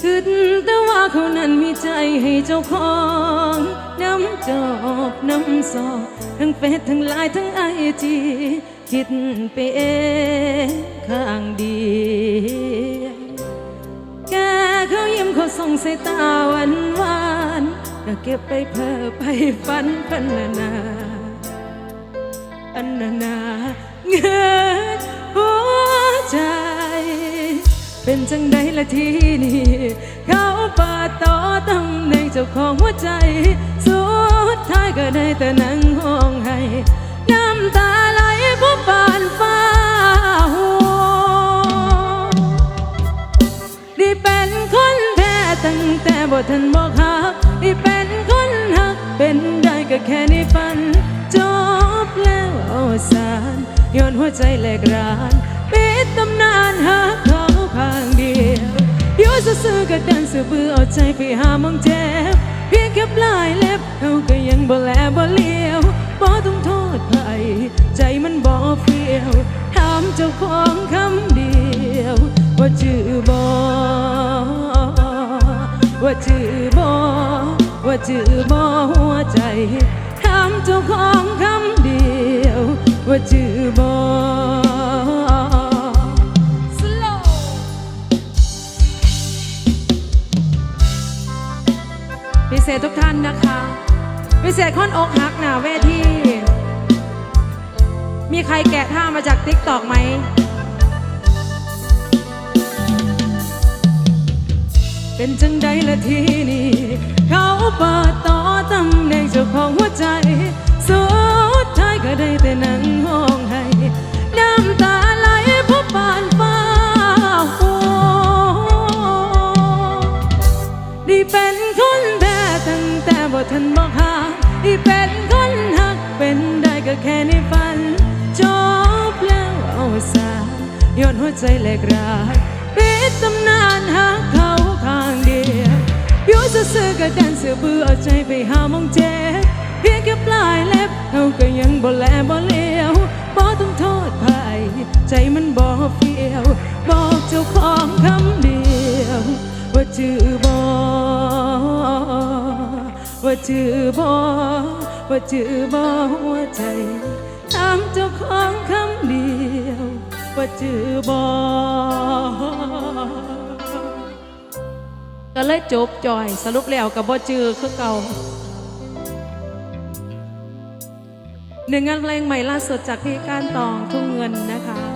คิดแต่ว่าเขานั้นมีใจให้เจ้าของ น้ำจอบน้ำซอกทั้งเฟซทั้งไลน์ทั้งไอจีคิดไปเองข้างเดียวแกเขายิ้มเขาส่งสายตาหวานหวานก็เก็บไปเพ้อไปฝันพันนานาอันนานา เป็นจังใดละทีนี่เขาปาต่อตำแหน่งเจ้าของหัวใจ สุดท้ายก็ได้แต่นั่งห้องให้ น้ำตาไหลเพราะปานฟ้าหัวได้เป็นคนแพ้ตั้งแต่บ่ทันบอกหักได้เป็นคนหักเป็นได้ก็แค่ในฝัน จบแล้วเอาสารย้อนหัวใจแหลกราน อๆก็ดันสือบื้อเอาใจไปหามองเจ็บ เพียงแค่ปลายเล็บเขาก็ยังบ่แลบ่เลี้ยวบ่ต้องโทษใครใจมันบ่เฟียวถามเจ้าของคำเดียว ว่าจือบ่ว่าจือบ่ว่าจือบ่หัวใจถามเจ้าของคำเดียว ว่าจือบ่ พิเศษทุกท่านนะคะ พิเศษคนอกหักหนาเวทีมีใครแกะท่ามาจากติ๊กตอกไหมเป็นจังใดละทีนี่เเป็นคนหักเป็นได้ก็แค่ในฝัน จบแล้วเอาสาย้อนหัวใจแหลกรายปิดตำนานหักเขาข้างเดียวอยู่ซื่อๆก็ดันเสือเบื่อใจไปหามองเจ็บเพียงแค่ปลายเล็บเขาก็ยังบ่แลบ่เลี้ยวบ่ต้องโทษใครใจมันบ่เฟียว บอกเจ้าของคำเดียว ว่าจือบอ ว่าจือบอว่าจือบอหัวใจถามเจ้าของคำเดียว ว่าจือบอก็เลยจบจอย สรุปแล้วกับบ่จือคือเก่าหนึ่งงานเพลงใหม่ล่าสุดจากพี่ก้านตองทุ่งเงินนะคะ